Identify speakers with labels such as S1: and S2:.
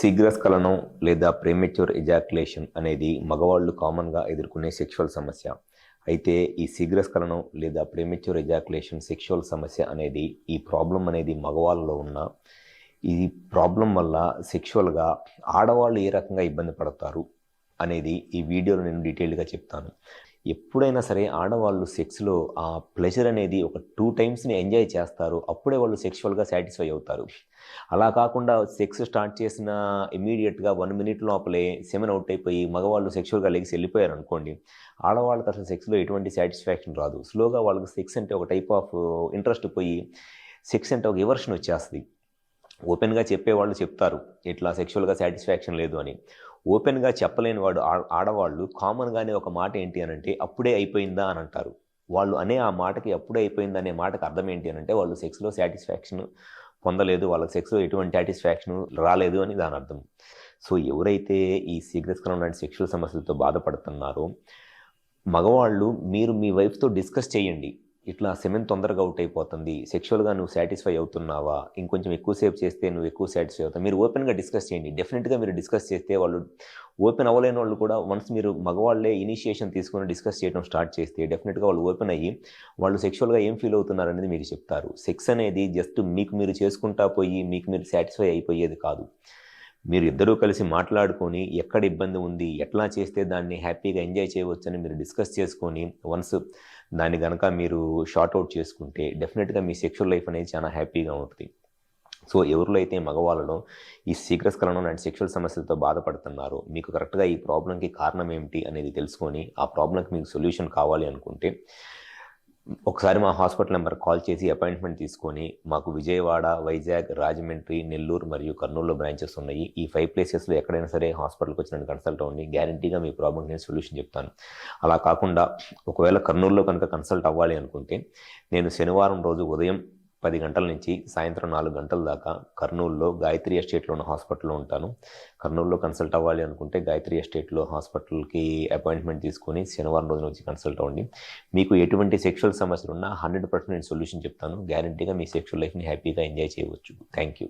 S1: శీఘ్రస్ఖలనం లేదా ప్రేమెచ్యూర్ ఎజాక్యులేషన్ అనేది మగవాళ్ళు కామన్గా ఎదుర్కొనే సెక్షువల్ సమస్య. అయితే ఈ శీఘ్రస్ఖలనం లేదా ప్రేమెచ్యూర్ ఎజాక్యులేషన్ సెక్షువల్ సమస్య అనేది ఈ ప్రాబ్లం అనేది మగవాళ్ళలో ఉన్న ఈ ప్రాబ్లం వల్ల సెక్షువల్గా ఆడవాళ్ళు ఏ రకంగా ఇబ్బంది పడతారు అనేది ఈ వీడియోలో నేను డీటెయిల్గా చెప్తాను. ఎప్పుడైనా సరే ఆడవాళ్ళు సెక్స్లో ఆ ప్లెజర్ అనేది ఒక టూ టైమ్స్ని ఎంజాయ్ చేస్తారు. అప్పుడే వాళ్ళు సెక్షువల్గా సాటిస్ఫై అవుతారు. అలా కాకుండా సెక్స్ స్టార్ట్ చేసిన ఇమీడియట్గా వన్ మినిట్ లోపలే సెమెన్ అవుట్ అయిపోయి మగవాళ్ళు సెక్షువల్గా లెగిసి వెళ్ళిపోయారు అనుకోండి ఆడవాళ్ళకి అసలు సెక్స్లో ఎటువంటి సాటిస్ఫాక్షన్ రాదు. స్లోగా వాళ్ళకి సెక్స్ అంటే ఒక టైప్ ఆఫ్ ఇంట్రెస్ట్ పోయి సెక్స్ అంటే ఒక ఎవర్షన్ వచ్చేస్తుంది. ఓపెన్గా చెప్పేవాళ్ళు చెప్తారు ఇట్లా సెక్షువల్గా సాటిస్ఫాక్షన్ లేదు అని. ఓపెన్గా చెప్పలేని వాడు ఆడవాళ్ళు కామన్గానే ఒక మాట ఏంటి అని అంటే అప్పుడే అయిపోయిందా అని అంటారు. వాళ్ళు అనే ఆ మాటకి అప్పుడే అయిపోయిందా అనే మాటకి అర్థం ఏంటి అని అంటే వాళ్ళు సెక్స్లో సాటిస్ఫాక్షన్ పొందలేదు వాళ్ళకి సెక్స్లో ఎటువంటి సాటిస్ఫాక్షన్ రాలేదు అని దాని అర్థం. సో ఎవరైతే ఈ శీఘ్రస్కరం లాంటి సెక్షువల్ సమస్యలతో బాధపడుతున్నారో మగవాళ్ళు మీరు మీ వైఫ్తో డిస్కస్ చేయండి. ఇట్లా సెమెన్ తొందరగా అవుట్ అయిపోతుంది. సెక్షువల్గా నువ్వు సాటిస్ఫై అవుతున్నావా? ఇంకొంచెం ఎక్కువసేపు చేస్తే నువ్వు ఎక్కువ సాటిస్ఫై అవుతావు. మీరు ఓపెన్గా డిస్కస్ చేయండి. డెఫినెట్గా మీరు డిస్కస్ చేస్తే వాళ్ళు ఓపెన్ అవ్వలేని వాళ్ళు కూడా వన్స్ మీరు మగవాళ్ళే ఇనిషియేషన్ తీసుకొని డిస్కస్ చేయడం స్టార్ట్ చేస్తే డెఫినెట్గా వాళ్ళు ఓపెన్ అయ్యి వాళ్ళు సెక్షువల్గా ఏం ఫీల్ అవుతున్నారు అనేది మీకు చెప్తారు. సెక్స్ అనేది జస్ట్ మీకు మీరు చేసుకుంటా పోయి మీకు మీరు సాటిస్ఫై అయిపోయేది కాదు. మీరు ఇద్దరూ కలిసి మాట్లాడుకొని ఎక్కడ ఇబ్బంది ఉంది ఎట్లా చేస్తే దాన్ని హ్యాపీగా ఎంజాయ్ చేయవచ్చని మీరు డిస్కస్ చేసుకొని వన్స్ దాన్ని కనుక మీరు షార్ట్ అవుట్ చేసుకుంటే డెఫినెట్గా మీ సెక్షువల్ లైఫ్ అనేది చాలా హ్యాపీగా ఉంటుంది. సో ఎవరిలో అయితే మగవాళ్ళలో ఈ శీఘ్రస్ఖలనం లాంటి సెక్షువల్ సమస్యలతో బాధపడుతున్నారో మీకు కరెక్ట్గా ఈ ప్రాబ్లంకి కారణం ఏమిటి అనేది తెలుసుకొని ఆ ప్రాబ్లంకి మీకు సొల్యూషన్ కావాలి అనుకుంటే ఒకసారి మా హాస్పిటల్ నెంబర్ కాల్ చేసి అపాయింట్మెంట్ తీసుకొని మాకు విజయవాడ వైజాగ్ రాజమండ్రి నెల్లూరు మరియు కర్నూలులో బ్రాంచెస్ ఉన్నాయి. ఈ ఫైవ్ ప్లేసెస్లో ఎక్కడైనా సరే హాస్పిటల్కి వచ్చి నన్ను కన్సల్ట్ అవ్వండి. గ్యారంటీగా మీ ప్రాబ్లమ్ నేను సొల్యూషన్ చెప్తాను. అలా కాకుండా ఒకవేళ కర్నూలులో కనుక కన్సల్ట్ అవ్వాలి అనుకుంటే నేను శనివారం రోజు ఉదయం పది గంటల నుంచి సాయంత్రం నాలుగు గంటల దాకా కర్నూలులో గాయత్రి ఎస్టేట్లో ఉన్న హాస్పిటల్లో ఉంటాను. కర్నూలులో కన్సల్ట్ అవ్వాలి అనుకుంటే గాయత్రి ఎస్టేట్లో హాస్పిటల్కి అపాయింట్మెంట్ తీసుకొని శనివారం రోజున వచ్చి కన్సల్ట్ అవ్వండి. మీకు ఎటువంటి సెక్షువల్ సమస్యలు ఉన్నా హండ్రెడ్ పర్సెంట్ నేను సొల్యూషన్ చెప్తాను. గ్యారంటీగా మీ సెక్షువల్ లైఫ్ని హ్యాపీగా ఎంజాయ్ చేయవచ్చు. Thank you.